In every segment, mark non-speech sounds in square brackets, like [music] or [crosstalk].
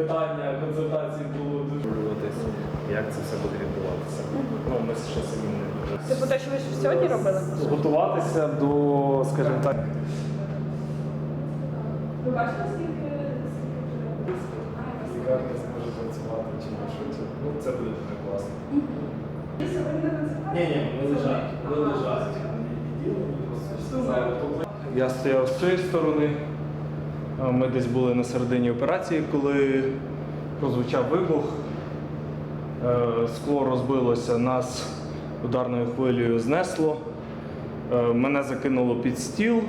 питання консультації було дуже як це все буде відбуватися. Ну, ми ще самі не дуже. Типу те, що ви сьогодні робили? готуватися до, скажімо так, Ви бачите, скільки лікарня зможе працювати чи що. Ну, це буде дуже класно. Ні, ні, ви лежать. Ви лежать. Я стояв з цієї сторони. Ми десь були на середині операції, коли прозвучав вибух. Е, Скло розбилося, нас ударною хвилею знесло. Е, Мене закинуло під стіл,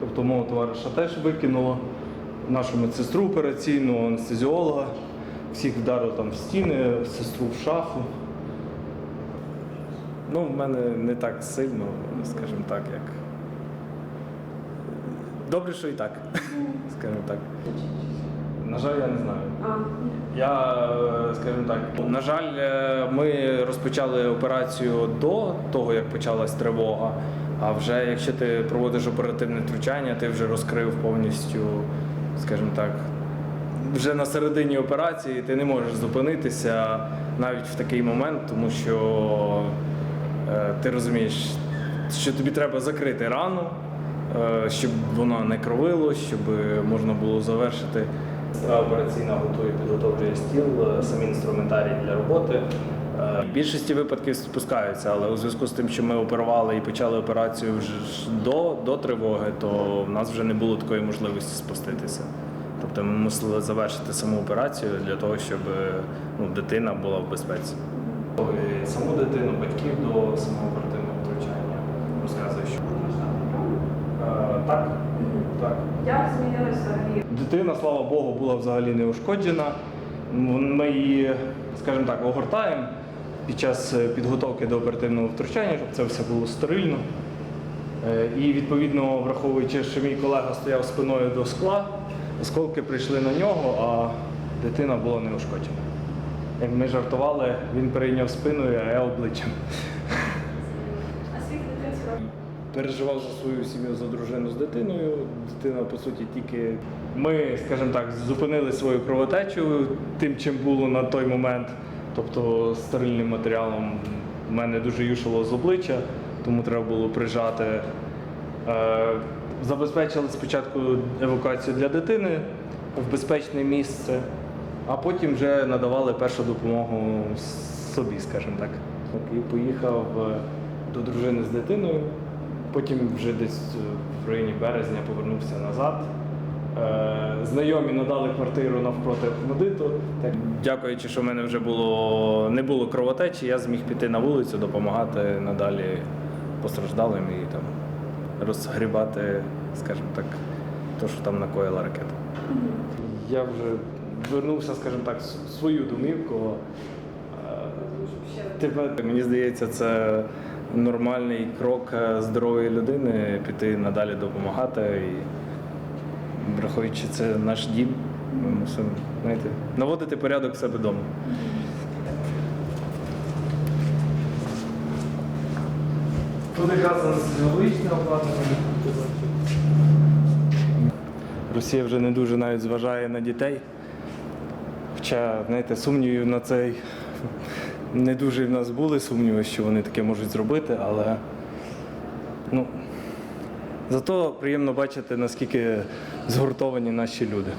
тобто мого товариша теж викинуло, нашу медсестру операційну, анестезіолога. Всіх вдарило там в стіни, сестру в шафу. Ну, в мене не так сильно, скажімо так, як. Добре, що і так. [laughs] Скажімо так. На жаль, я не знаю. Я, е, скажімо так, На жаль, е, ми розпочали операцію до того, як почалась тривога. А вже якщо ти проводиш оперативне втручання, ти вже розкрив повністю, скажімо так, вже на середині операції ти не можеш зупинитися навіть в такий момент, тому що е, ти розумієш, що тобі треба закрити рану, щоб вона не кровило, щоб можна було завершити. Операційна готує, підготовлює стіл, е, самі інструментарій для роботи. Е, В більшості випадків спускаються, але у зв'язку з тим, що ми оперували і почали операцію вже до, до тривоги, то в нас вже не було такої можливості спуститися. Тобто ми мусили завершити саму операцію для того, щоб е, ну, дитина була в безпеці. Саму дитину, батьків до самого оперативного втручання розказує, що Е, так, так. як змінилися взагалі? Дитина, слава Богу, була взагалі не ушкоджена. Ми її, скажімо так, огортаємо під час е, підготовки до оперативного втручання, щоб це все було стерильно. Е, І відповідно, враховуючи, що мій колега стояв спиною до скла, осколки прийшли на нього, а дитина була не ушкоджена. Як ми жартували, він перейняв спиною, а я обличчям. [laughs] А скільки дитинці років? Переживав за свою сім'ю, за дружину з дитиною. Дитина, по суті, тільки ми, скажімо так, зупинили свою кровотечу тим, чим було на той момент, тобто стерильним матеріалом. У мене дуже юшило з обличчя, тому треба було прижати. Е, Забезпечили спочатку евакуацію для дитини в безпечне місце, а потім вже надавали першу допомогу собі, скажімо так. І поїхав е, до дружини з дитиною. Потім вже десь е, в районі березня повернувся назад. Е, Знайомі надали квартиру навпроти Ахмадиту. Так, Дякуючи, що в мене вже було не було кровотечі, я зміг піти на вулицю, допомагати надалі постраждалим і там розгрібати, скажімо так, то, що там накоїла ракета. Я вже вернувся, скажімо так, в свою домівку. Е, Тебе Мені здається, це нормальний крок е, здорової людини піти надалі допомагати. І враховуючи це наш дім, ми мусимо знаєте, наводити порядок в себе вдома. Тут якраз анестезіологічне обладнання. Росія вже не дуже навіть зважає на дітей. Хоча, знаєте, сумнівів на цей не дуже в нас були сумніви, що вони таке можуть зробити, але ну, зато приємно бачити, наскільки згуртовані наші люди.